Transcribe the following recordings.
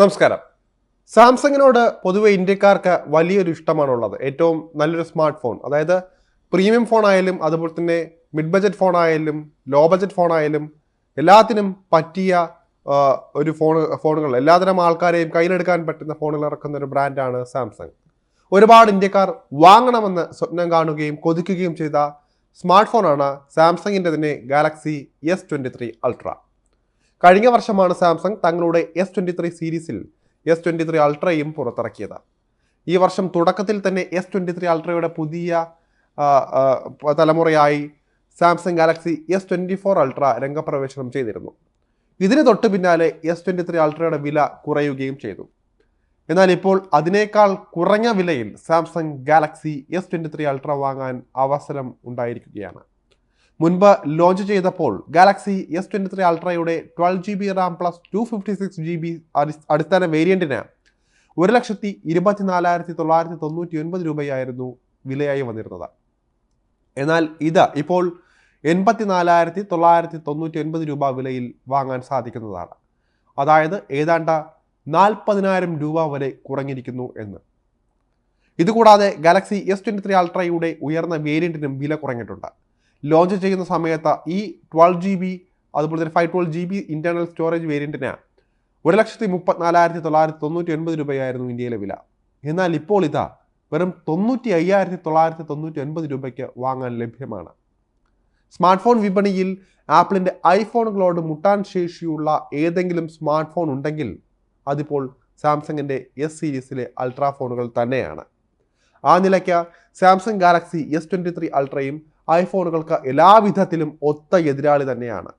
നമസ്കാരം. സാംസങ്ങിനോട് പൊതുവെ ഇന്ത്യക്കാർക്ക് വലിയൊരു ഇഷ്ടമാണുള്ളത്. ഏറ്റവും നല്ലൊരു സ്മാർട്ട് ഫോൺ അതായത് പ്രീമിയം ഫോൺ ആയാലും അതുപോലെ തന്നെ മിഡ് ബജറ്റ് ഫോൺ ആയാലും ലോ ബജറ്റ് ഫോൺ ആയാലും എല്ലാത്തിനും പറ്റിയ ഒരു ഫോൺ ഫോണുകൾ. എല്ലാതരം ആൾക്കാരെയും കയ്യിലെടുക്കാൻ പറ്റുന്ന ഫോണുകൾ ഇറക്കുന്ന ഒരു ബ്രാൻഡാണ് സാംസങ്. ഒരുപാട് ഇന്ത്യക്കാർ വാങ്ങണമെന്ന് സ്വപ്നം കാണുകയും കൊതിക്കുകയും ചെയ്ത സ്മാർട്ട് ഫോണാണ് സാംസങ്ങിന്റെ തന്നെ Galaxy S twenty three ultra. കഴിഞ്ഞ വർഷമാണ് സാംസങ് തങ്ങളുടെ എസ് ട്വന്റി ത്രീ സീരീസിൽ എസ് ട്വന്റി ത്രീ അൾട്രയും പുറത്തിറക്കിയത്. ഈ വർഷം തുടക്കത്തിൽ തന്നെ എസ് ട്വന്റി ത്രീ അൾട്രയുടെ പുതിയ തലമുറയായി Samsung Galaxy S twenty four ultra രംഗപ്രവേശനം ചെയ്തിരുന്നു. ഇതിന് തൊട്ട് പിന്നാലെ എസ് ട്വന്റി ത്രീ അൾട്രയുടെ വില കുറയുകയും ചെയ്തു. എന്നാൽ ഇപ്പോൾ അതിനേക്കാൾ കുറഞ്ഞ വിലയിൽ Samsung Galaxy S twenty three ultra വാങ്ങാൻ അവസരം ഉണ്ടായിരിക്കുകയാണ്. മുൻപ് ലോഞ്ച് ചെയ്തപ്പോൾ Galaxy S twenty three അൾട്രയുടെ twelve G B RAM plus two fifty six G B അടിസ്ഥാന വേരിയന്റിന് ഒരു ലക്ഷത്തി ഇരുപത്തിനാലായിരത്തി തൊള്ളായിരത്തി തൊണ്ണൂറ്റി ഒൻപത് രൂപയായിരുന്നു വിലയായി വന്നിരുന്നത്. എന്നാൽ ഇത് ഇപ്പോൾ എൺപത്തിനാലായിരത്തി തൊള്ളായിരത്തി തൊണ്ണൂറ്റി ഒൻപത് രൂപ വിലയിൽ വാങ്ങാൻ സാധിക്കുന്നതാണ്. അതായത് ഏതാണ്ട് നാൽപ്പതിനായിരം രൂപ വരെ കുറഞ്ഞിരിക്കുന്നു എന്ന്. ഇതുകൂടാതെ ഗാലക്സി എസ് ട്വന്റി ത്രീ അൾട്രയുടെ ഉയർന്ന വേരിയന്റിനും വില കുറഞ്ഞിട്ടുണ്ട്. ലോഞ്ച് ചെയ്യുന്ന സമയത്ത് ഈ ട്വൽവ് ജി ബി അതുപോലെ തന്നെ five twelve G B internal storage വേരിയന്റിന് ഒരു ലക്ഷത്തി മുപ്പത്തിനാലായിരത്തി തൊള്ളായിരത്തി തൊണ്ണൂറ്റി ഒൻപത് രൂപയായിരുന്നു ഇന്ത്യയിലെ വില. എന്നാൽ ഇപ്പോൾ ഇതാ വെറും തൊണ്ണൂറ്റി അയ്യായിരത്തി തൊള്ളായിരത്തി തൊണ്ണൂറ്റി ഒൻപത് രൂപയ്ക്ക് വാങ്ങാൻ ലഭ്യമാണ്. സ്മാർട്ട് ഫോൺ വിപണിയിൽ ആപ്പിളിന്റെ ഐഫോണുകളോട് മുട്ടാൻ ശേഷിയുള്ള ഏതെങ്കിലും സ്മാർട്ട് ഫോൺ ഉണ്ടെങ്കിൽ അതിപ്പോൾ സാംസങ്ങിന്റെ എസ് സീരീസിലെ അൾട്രാ ഫോണുകൾ തന്നെയാണ്. ആ നിലയ്ക്ക് Samsung Galaxy S twenty three അൾട്രയും ഐഫോണുകൾക്ക് എല്ലാവിധത്തിലും ഒത്ത എതിരാളി തന്നെയാണ്.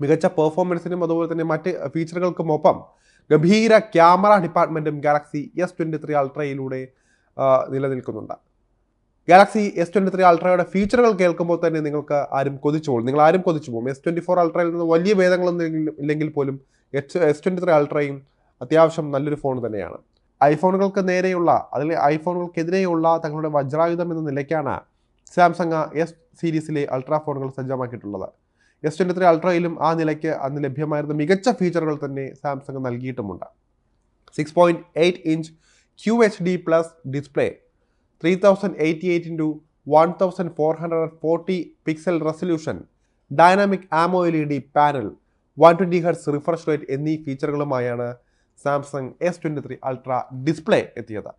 മികച്ച പെർഫോമൻസിനും അതുപോലെ തന്നെ മറ്റ് ഫീച്ചറുകൾക്കും ഒപ്പം ഗംഭീര ക്യാമറ ഡിപ്പാർട്ട്മെന്റും ഗാലക്സി എസ് ട്വന്റി ത്രീ അൾട്രയിലൂടെ നിലനിൽക്കുന്നുണ്ട്. ഗാലക്സി എസ് ട്വന്റി ത്രീ അൾട്രയുടെ ഫീച്ചറുകൾ കേൾക്കുമ്പോൾ തന്നെ നിങ്ങൾക്ക് ആരും കൊതിച്ചു പോകും. നിങ്ങൾ ആരും കൊതിച്ചു പോകും. എസ് ട്വന്റി ഫോർ അൾട്രയിൽ നിന്ന് വലിയ ഭേദങ്ങളൊന്നും ഇല്ലെങ്കിൽ പോലും എച്ച് എസ് ട്വന്റി ത്രീ അൾട്രയും അത്യാവശ്യം നല്ലൊരു ഫോൺ തന്നെയാണ്. ഐഫോണുകൾക്ക് നേരെയുള്ള അതിൽ ഐഫോണുകൾക്കെതിരെയുള്ള തങ്ങളുടെ വജ്രായുധം എന്ന നിലയ്ക്കാണ് സാംസങ് എസ് സീരീസിലെ അൾട്രാ ഫോണുകൾ സജ്ജമാക്കിയിട്ടുള്ളത്. എസ് ട്വന്റി ത്രീ അൾട്രയിലും ആ നിലയ്ക്ക് അന്ന് ലഭ്യമായിരുന്ന മികച്ച ഫീച്ചറുകൾ തന്നെ Samsung നൽകിയിട്ടുമുണ്ട്. Six point eight inch Q H D plus display three thousand eighty eight into one thousand four hundred forty pixel resolution dynamic AMOLED panel one twenty hertz refresh rate എന്നീ ഫീച്ചറുകളുമായാണ് Samsung S twenty three ultra display എത്തിയത്.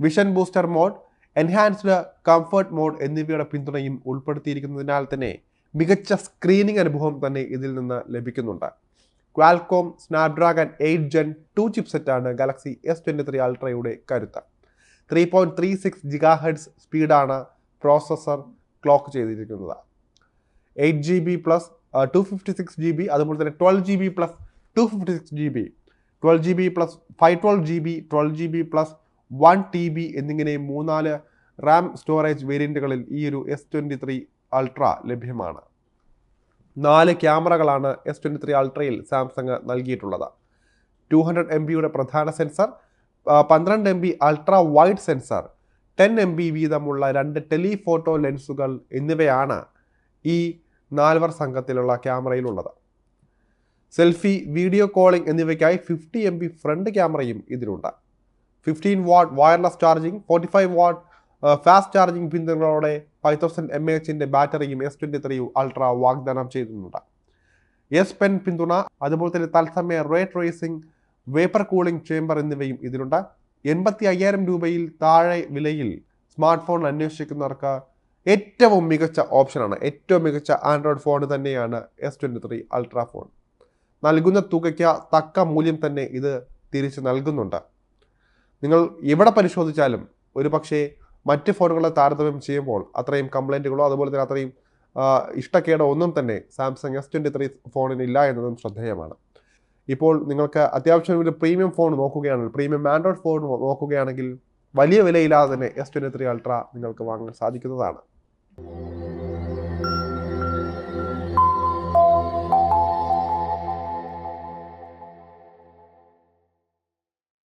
Vision booster mode enhanced comfort mode എന്നിവയുടെ പിന്തുണയും ഉൾപ്പെടുത്തിയിരിക്കുന്നതിനാൽ തന്നെ മികച്ച screening അനുഭവം തന്നെ ഇതിൽ നിന്ന് ലഭിക്കുന്നുണ്ട്. Qualcomm Snapdragon eight gen two ചിപ്സെറ്റാണ് Galaxy S twenty three അൾട്രയുടെ കരുത്ത്. Three point three six giga hertz സ്പീഡാണ് processor clock ചെയ്തിരിക്കുന്നത്. Eight G B plus two fifty six G B അതുപോലെ തന്നെ twelve G B plus two fifty six G B twelve G B plus five twelve G B twelve G B plus one T B എന്നിങ്ങനെ മൂന്നാൽ Ram storage വേരിയന്റുകളിൽ ഈ ഒരു S twenty three ultra ലഭ്യമാണ്. നാല് ക്യാമറകളാണ് S twenty three അൾട്രയിൽ Samsung നൽകിയിട്ടുള്ളത്. Two hundred M ബിയുടെ പ്രധാന സെൻസർ പന്ത്രണ്ട് M B ultra wide sensor ten M B വീതമുള്ള രണ്ട് ടെലിഫോട്ടോ ലെൻസുകൾ എന്നിവയാണ് ഈ നാൽവർ സംഘത്തിലുള്ള ക്യാമറയിലുള്ളത്. സെൽഫി വീഡിയോ കോളിംഗ് എന്നിവയ്ക്കായി ഫിഫ്റ്റി എം ബി ഫ്രണ്ട് ക്യാമറയും ഇതിലുണ്ട്. Fifteen watt wireless charging forty five watt fast charging പിന്തുണകളോടെ five thousand M എച്ചിന്റെ ബാറ്ററിയും എസ് ട്വന്റി ത്രീ അൾട്ര വാഗ്ദാനം ചെയ്യുന്നുണ്ട് എസ് പെൻ പിന്തുണ അതുപോലെ തന്നെ തത്സമയ rate racing vapour cooling chamber എന്നിവയും ഇതിലുണ്ട്. എൺപത്തി അയ്യായിരം രൂപയിൽ താഴെ വിലയിൽ സ്മാർട്ട് ഫോൺ അന്വേഷിക്കുന്നവർക്ക് ഏറ്റവും മികച്ച ഓപ്ഷനാണ് ഏറ്റവും മികച്ച ആൻഡ്രോയിഡ് ഫോൺ തന്നെയാണ് S twenty three ultra phone നൽകുന്ന തുകയ്ക്ക് തക്ക മൂല്യം തന്നെ ഇത് തിരിച്ചു നൽകുന്നുണ്ട്. നിങ്ങൾ എവിടെ പരിശോധിച്ചാലും ഒരു പക്ഷേ മറ്റ് ഫോണുകളെ താരതമ്യം ചെയ്യുമ്പോൾ അത്രയും കംപ്ലൈന്റുകളോ അതുപോലെ തന്നെ അത്രയും ഇഷ്ടക്കേടോ ഒന്നും തന്നെ സാംസങ് എസ് ട്വന്റി ത്രീ ഫോണിന് ഇല്ല എന്നതും ശ്രദ്ധേയമാണ്. ഇപ്പോൾ നിങ്ങൾക്ക് അത്യാവശ്യം ഒരു പ്രീമിയം ഫോൺ നോക്കുകയാണെങ്കിൽ പ്രീമിയം ആൻഡ്രോയിഡ് ഫോൺ നോക്കുകയാണെങ്കിൽ വലിയ വിലയില്ലാതെ തന്നെ എസ് ട്വന്റി ത്രീ അൾട്ര നിങ്ങൾക്ക് വാങ്ങാൻ സാധിക്കുന്നതാണ്.